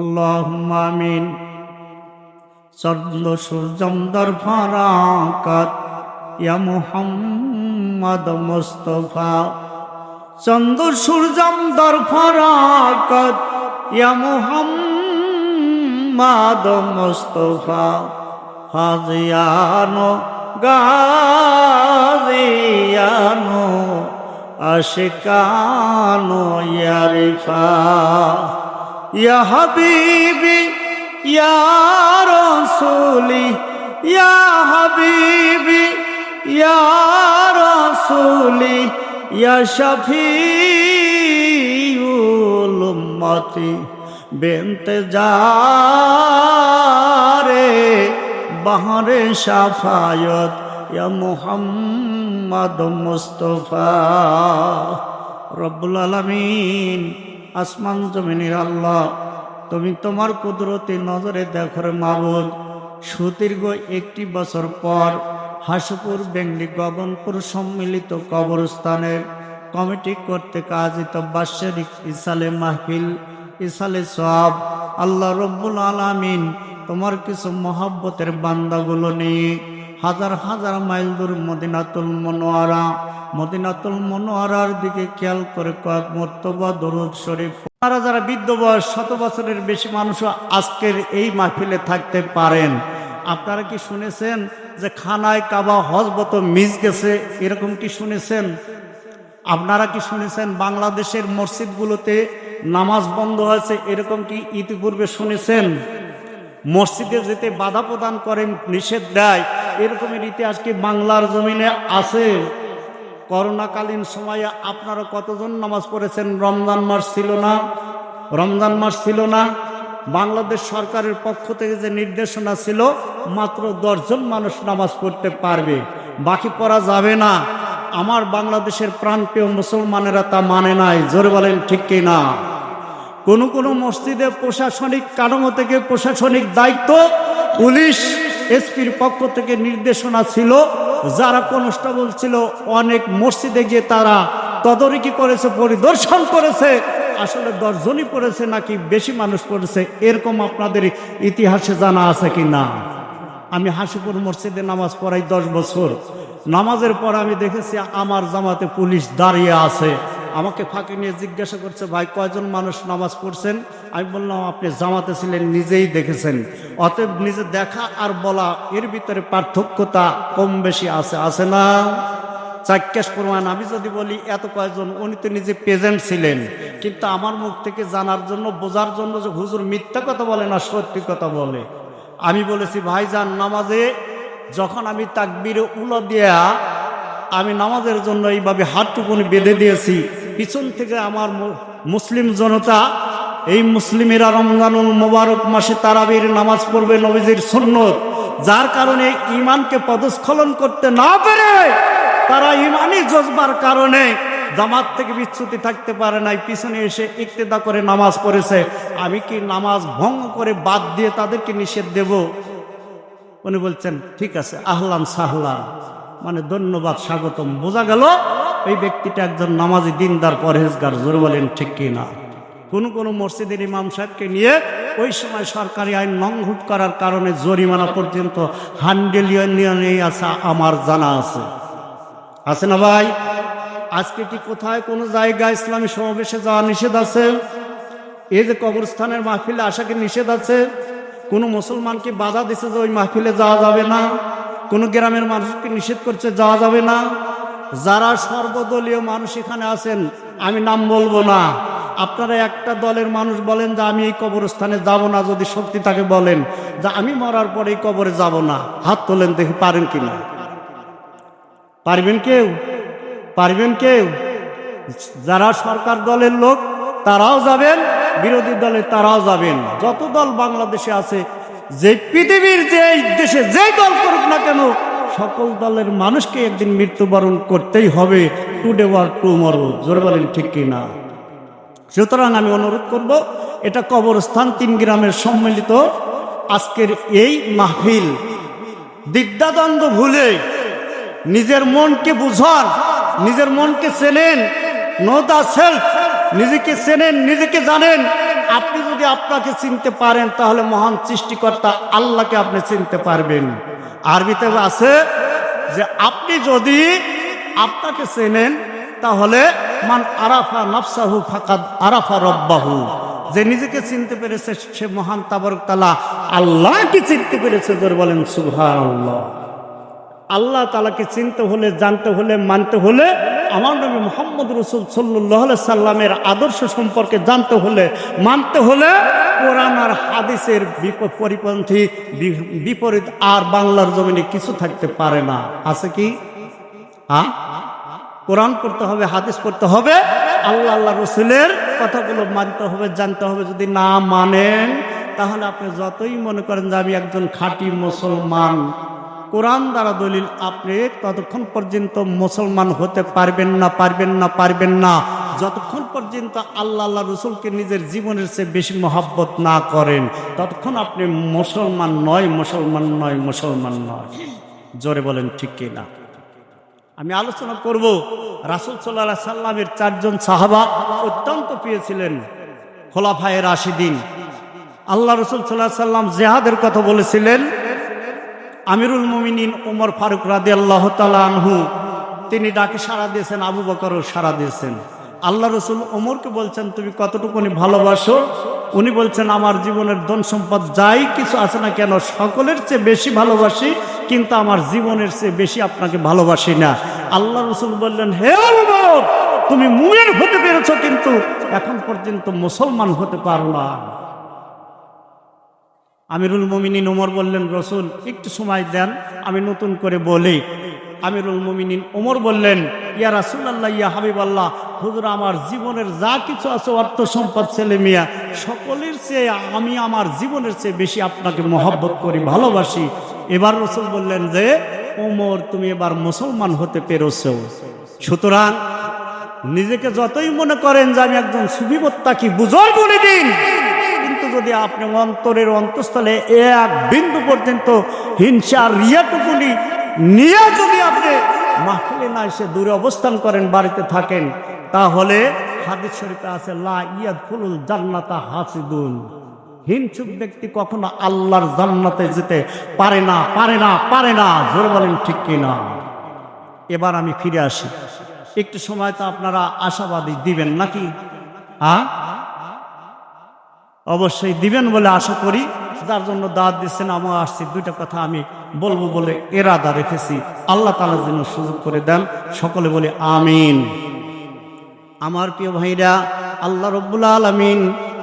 আমিন। চন্দ্র সূর্যন্দর ফারাকাত ইয়া মুহাম্মদ মুস্তফা। চন্দ্র সূর্যন্দর ফারাকাত ইয়া মুস্তফা। হাজিয়ানো, গাজিয়ানো, আশিকানো ইয়ারিফা ইয়া হাবিবি, ইয়া রসুলি, ইয়া হাবিবি, ইয়া রসুলি, ইয়া শফিউল উম্মতি, বেনতে যারে, বাহরে সাফায়ত ইয়া মুহাম্মদ মুস্তফা। রব্বুল আলামিন। আসমান জমিনের আল্লাহ। তুমি তোমার কুদরতি নজরে দেখো রে মাবুদ। সুদীর্ঘ একটি বছর পর হাসুপুর, বেঙ্গলি গগনপুর সম্মিলিত কবরস্থানের কমিটি করতে কাজিত বাৎসরিক ইসালে মাহফিল, ইসালে সব আল্লাহ রব্বুল আলামিন তোমার কিছু মহাব্বতের বান্দাগুলো নিয়ে হাজার হাজার মাইল দূর মদিনাতুল মনোয়ারা মদিনাতুল মনোয়ারার দিকে খেয়াল করে কয়েক মর্তবা দরুদ শরীফ। আপনারা যারা বৃদ্ধ বয়স, শত বছরের বেশি মানুষও আজকের এই মাহফিলে থাকতে পারেন। আপনারা কি শুনেছেন যে খানায় কাবা হজবত মিস গেছে? এরকম কি শুনেছেন? আপনারা কি শুনেছেন বাংলাদেশের মসজিদগুলোতে নামাজ বন্ধ হয়েছে? এরকম কি ইতিপূর্বে শুনেছেন? মসজিদে যেতে বাধা প্রদান করেন, নিষেধ দেয় এরকমের ইতিহাস কি বাংলার জমিনে আছে? করোনাকালীন সময়ে আপনারা কতজন নামাজ পড়েছেন? রমজান মাস ছিল না? রমজান মাস ছিল না? বাংলাদেশ সরকারের পক্ষ থেকে যে নির্দেশনা ছিল, মাত্র দশজন মানুষ নামাজ পড়তে পারবে। বাকি পড়া যাবে না। আমার বাংলাদেশের প্রাণপ্রিয় মুসলমানেরা তা মানে নাই। জোরে বলেন, ঠিক কি না? কোনো কোনো মসজিদে প্রশাসনিক কাঠামো থেকে প্রশাসনিক দায়িত্ব পুলিশ এসপির পক্ষ থেকে নির্দেশনা ছিল, যারা কনস্টেবল ছিল, অনেক মসজিদে গিয়ে তারা তদারকি করেছে, পরিদর্শন করেছে। আসলে দশজনই পড়েছে নাকি বেশি মানুষ পড়েছে, এরকম আপনাদের ইতিহাসে জানা আছে কি না? আমি হাসিপুর মসজিদে নামাজ পড়াই দশ বছর। নামাজের পর আমি দেখেছি আমার জামাতে পুলিশ দাঁড়িয়ে আছে। আমাকে ফাঁকে নিয়ে জিজ্ঞাসা করছে, ভাই, কয়জন মানুষ নামাজ পড়ছেন? আমি বললাম, আপনি জামাতে ছিলেন, নিজেই দেখেছেন। অতএব নিজে দেখা আর বলা, এর ভিতরে পার্থক্যতা কম বেশি আছে আছে না? চাক্যাস প্রমাণ, আমি যদি বলি, এত কয়েকজন উনি তো নিজে প্রেজেন্ট ছিলেন। কিন্তু আমার মুখ থেকে জানার জন্য, বোঝার জন্য যে হুজুর মিথ্যা কথা বলে না, সত্যি কথা বলে। আমি বলেছি, ভাইজান, নামাজে যখন আমি তাকবিরে উলো দেয়া আমি নামাজের জন্য এইভাবে হাতটুকুনি বেঁধে দিয়েছি, পিছন থেকে আমার মুসলিম জনতা এই মুসলিমেরা রমজানুল মোবারক মাসে তারাবির নামাজ পড়বে নবীজির সুন্নত। যার কারণে ইমানকে পদস্খলন করতে না পেরে তারা ইমানই জজবার কারণে জামাত থেকে বিচ্যুতি থাকতে পারে নাই, পিছনে এসে ইক্তেদা করে নামাজ পড়েছে। আমি কি নামাজ ভঙ্গ করে বাদ দিয়ে তাদেরকে নিষেধ দেব? উনি বলছেন, ঠিক আছে, আহলান সাহলান মানে ধন্যবাদ, স্বাগতম। বোঝা গেল, এই ব্যক্তিটা একজন নামাজি দিনদার, পরহেজগার, জোর বলেন, ঠিক কি না কোন কোন মসজিদের ইমাম সাহেবকে নিয়ে ওই সময় সরকারি আইন নংঘুট করার কারণে জরিমানা পর্যন্ত হান্ডেলিয়ন আসা আমার জানা আছে। আছে না ভাই? আজকে কি কোথায় কোনো জায়গায় ইসলামী সমাবেশে যাওয়া নিষেধ আছে? এই যে কবরস্থানের মাহফিলে আসাকে নিষেধ আছে? কোনো মুসলমানকে বাধা দিছে যে ওই মাহফিলে যাওয়া যাবে না? কোনো গ্রামের মানুষকে নিষেধ করছে যাওয়া যাবে না? যারা সর্বদলীয় মানুষ এখানে আছেন, আমি নাম বলব না। আপনারা একটা দলের মানুষ বলেন যে আমি এই কবরস্থানে যাব না, যদি শক্তি তাকে বলেন যে আমি মরার পরে এই কবরে যাব না। হাত তোলেন, দেখি পারেন কিনা পারবেন কেউ? পারবেন কেউ? যারা সরকার দলের লোক, তারাও যাবেন, বিরোধী দলের তারাও যাবেন। যত দল বাংলাদেশে আছে, যে পৃথিবীর যে দেশে যে দল করুক না কেন, সকল দলের মানুষকে একদিন মৃত্যুবরণ করতেই হবে। টুডে ওয়ার টু মরো জোরে বলেন ঠিক কি না? সুতরাং আমি অনুরোধ করব, এটা কবরস্থান তিন গ্রামের সম্মিলিত আজকের এই মাহফিল। দিগ্ধাদ্বন্দ্ব ভুলে নিজের মনকে বুঝান, নিজের মনকে চেনেন নো দা সেলফ নিজেকে চেনেন, নিজেকে জানেন। আপনি যদি আপনাকে চিনতে পারেন, তাহলে মহান সৃষ্টিকর্তা আল্লাহকে আপনি চিনতে পারবেন। আরবিতে আছে যে, আপনি যদি আপনাকে চেনেন, তাহলে মান আরাফা নফসাহু ফাকাদ আরাফা রব্বাহু। যে নিজেকে চিনতে পেরেছে, সে মহান তাবরক তালা আল্লাহকে চিনতে পেরেছে তোর বলেন সুবহানাল্লাহ। আল্লাহ তালাকে চিনতে হলে, জানতে হলে, মানতে হলে আমার নবী মোহাম্মদ রসুল সাল্লাহ সাল্লামের আদর্শ সম্পর্কে জানতে হলে, মানতে হলে কোরআন আর হাদিসের পরিপন্থী বিপরীত আর বাংলার জমিনে কিছু থাকতে পারে না। আছে কি? হ্যাঁ কোরআন পড়তে হবে, হাদিস পড়তে হবে, আল্লাহ আল্লাহ রসুলের কথাগুলো মানতে হবে, জানতে হবে। যদি না মানেন, তাহলে আপনি যতই মনে করেন যে আমি একজন খাঁটি মুসলমান, কোরআন দ্বারা দলিল আপনি ততক্ষণ পর্যন্ত মুসলমান হতে পারবেন না পারবেন না পারবেন না। যতক্ষণ পর্যন্ত আল্লাহ আল্লাহ রসুলকে নিজের জীবনের চেয়ে বেশি মহাব্বত না করেন, ততক্ষণ আপনি মুসলমান নয় মুসলমান নয় মুসলমান নয়। জোরে বলেন, ঠিক কিনা? আমি আলোচনা করব রাসুল সাল্লাহ সাল্লামের চারজন সাহাবা অত্যন্ত প্রিয় ছিলেন খোলাফায়ের রাশিদিন। আল্লাহ রসুল সাল্লাহ সাল্লাম জেহাদের কথা বলেছিলেন, আমিরুল মুমিনিন ওমর ফারুক রাদি আল্লাহ আনহু, তিনি ডাকে সাড়া দিয়েছেন, আবু বকরও সাড়া দিয়েছেন। আল্লাহ রসুল ওমরকে বলছেন, তুমি কতটুকুনি ভালোবাসো? উনি বলছেন, আমার জীবনের ধন সম্পদ যাই কিছু আছে না কেন, সকলের চেয়ে বেশি ভালোবাসি কিন্তু আমার জীবনের চেয়ে বেশি আপনাকে ভালোবাসি না। আল্লাহ রসুল বললেন, হে তুমি মুয়ের হতে পেরেছ, কিন্তু এখন পর্যন্ত মুসলমান হতে পারো না। আমিরুল মমিনিন ওমর বললেন, রসুল, একটু সময় দেন, আমি নতুন করে বলি। আমিরুল মমিনিন ওমর বললেন, ইয়া রাসুল্লাহ ইয়া হাবিব আল্লাহ হুজুর, আমার জীবনের যা কিছু আছে, অর্থ সম্পদ, ছেলে মিয়া, সকলের চেয়ে আমি আমার জীবনের চেয়ে বেশি আপনাকে মহব্বত করি, ভালোবাসি। এবার রসুল বললেন যে ওমর তুমি এবার মুসলমান হতে পেরেছ। সুতরাং নিজেকে যতই মনে করেন যে আমি একজন সুবিবত্তা কি বুঝর বলে দিন কিন্তু যদি আপনি অন্তরের অন্তঃস্থলে এক বিন্দু পর্যন্ত হিংসা রিয়াটুকুনি নিয়ে যদি আপনি মাহফিলে না এসে দূরে অবস্থান করেন, বাড়িতে থাকেন, তাহলে হাদিস শরীফে আছে, লা ইয়াদ ফুলুল জান্নাতা হাসিদুন হিংসুক ব্যক্তি কখনো আল্লাহর জান্নাতে যেতে পারে না পারে না পারে না। জোর বলেন ঠিক কিনা? এবার আমি ফিরে আসি। একটু সময় তো আপনারা আশাবাদী দিবেন নাকি? হ্যাঁ অবশ্যই দিবেন বলে আশা করি। যার জন্য দাঁত দিচ্ছেন আমার আসছি। দুইটা কথা আমি বলব বলে এরাদা রেখেছি। আল্লাহ তালার জন্য সুযোগ করে দেন, সকলে বলে আমিন। আমার প্রিয় ভাইরা, আল্লাহ রব্বুল আলমিন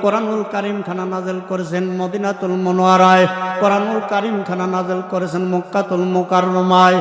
কোরআনুল কারিম খানা নাজেল করেছেন মদিনাতুল মনোয়ারায় কোরআনুল কারিম খানা নাজেল করেছেন মক্কাতুল মোকাররমায়।